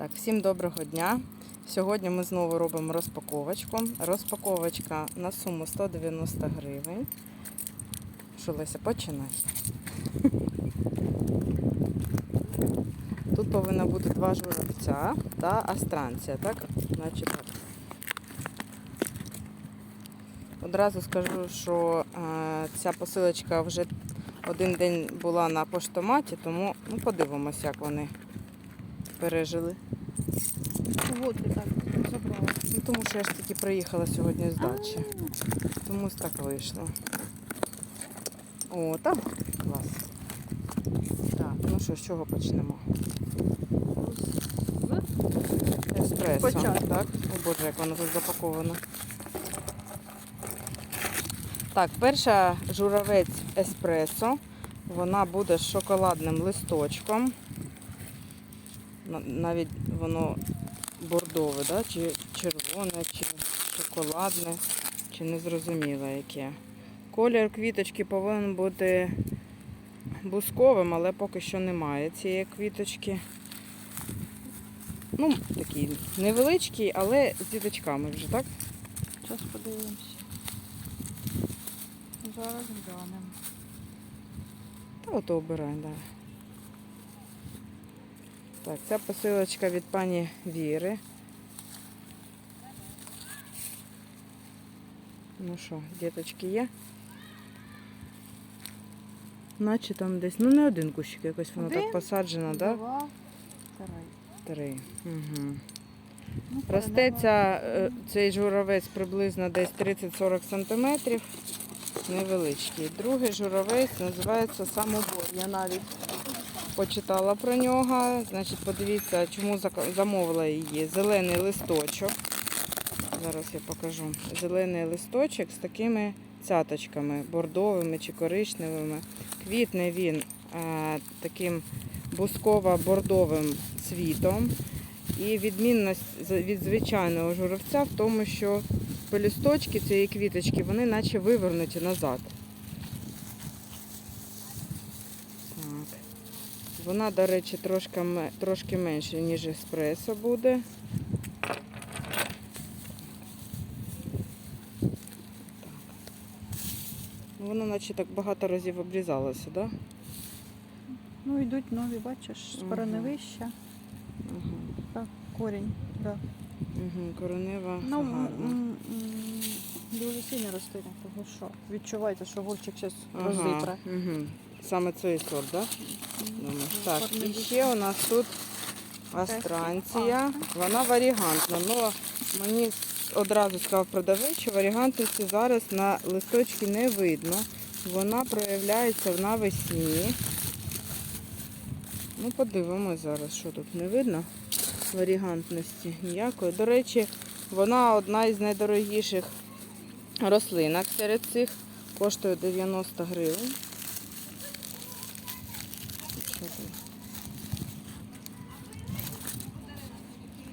Так, всім доброго дня. Сьогодні ми знову робимо розпаковочку. Розпаковочка на суму 190 гривень. Що, Леся, починай. Тут повинно бути два журавця та астранція, так? Значить так. Одразу скажу, що е, ця посилочка вже один день була на поштоматі, тому ну, подивимось, як вони пережили. Вот ти так забрала. Ну, тому що я ж таки приїхала сьогодні з дачі. Тому ось так вийшло. О, так, клас. Так, ну що, з чого почнемо? Еспресо. Початку. Так? О Боже, як воно тут запаковано. Так, перша журавець еспресо. Вона буде з шоколадним листочком. Навіть воно бордове, да? чи червоне, чи шоколадне, чи незрозуміло яке. Колір квіточки повинен бути бусковим, але поки що немає цієї квіточки. Ну, такий невеличкий, але з діточками вже, так? Зараз подивимося. Зараз глянемо. Та ото обирай, да. Так, ця посилочка від пані Віри. Ну що, діточки є? Наче там десь, ну не один кущик, якось воно так Один, посаджено, так? Два, три. Три. Угу. Ну, Росте ця, е, цей журавець приблизно десь 30-40 см. Невеличкий. Другий журавець називається самобор. Я навіть почитала про нього. Значить, подивіться, чому замовила її. Зелений листочок. Зараз я покажу. Зелений листочок з такими цяточками, бордовими чи коричневими. Квітне він е, таким бусково-бордовим цвітом. І відмінність від звичайного журавця в тому, що пелюсточки цієї квіточки, вони наче вивернуті назад. Так. Вона, до речі, трошки, трошки менше, ніж еспресо буде. Так. Воно наче так багато разів обрізалося, так? Да? Ну, йдуть нові, бачиш, з Мгм. Угу. Так, корінь. Да. Угу. Коронева. Ну, гарна. дуже сильно рослина, тому що відчувається, що горчик зараз розіпре. Угу. Саме цей сорт, так? Да? Думаєш? Так, і ще у нас тут астранція. Вона варігантна. Ну, мені одразу сказав продавець, що варігантності зараз на листочки не видно. Вона проявляється навесні. Ну, подивимось зараз, що тут не видно. Варігантності ніякої. До речі, вона одна із найдорогіших рослинок серед цих. Коштує 90 гривень. Що?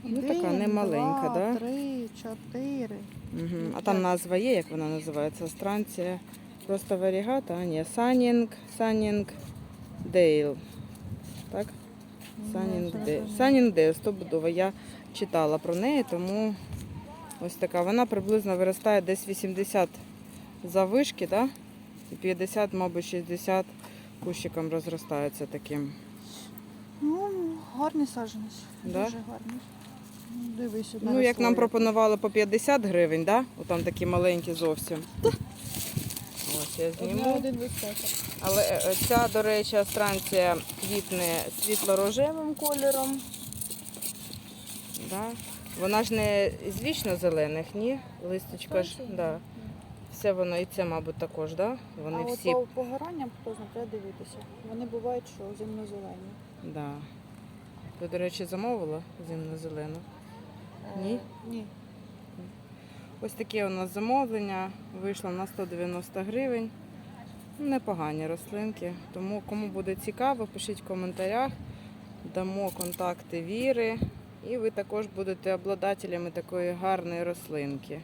Ну, така немаленька, да? Три, чотири. Угу. А там назва є, як вона називається? Астранція. Просто варігата, а ні, Санінг, Санінг Дейл. Так? Санінг Ну, Дейл. Санінг Дейл, стопудово. Я читала про неї, тому ось така. Вона приблизно виростає десь 80 завишки, так? І 50, мабуть, 60 кущиком розростається таким. Ну, гарний саджанець. Да? Дуже гарний. Дивись, Ну, як нам пропонували по 50 гривень, да? Там такі маленькі зовсім. Ось я зніму. один. Але е, ця, до речі, астранція квітне світло-рожевим кольором. Да. Вона ж не з вічно зелених, ні? Листочка ж, да. Все воно і це, мабуть, також, да? Вони а всі. от по погоранням, хто знає, треба дивитися. Вони бувають, що зимно-зелені. Да. Ви, до речі, замовила зимно-зелену. Ні? Е, Ні. Ось таке у нас замовлення. Вийшло на 190 гривень. Непогані рослинки. Тому кому буде цікаво, пишіть в коментарях. Дамо контакти Віри. І ви також будете обладателями такої гарної рослинки.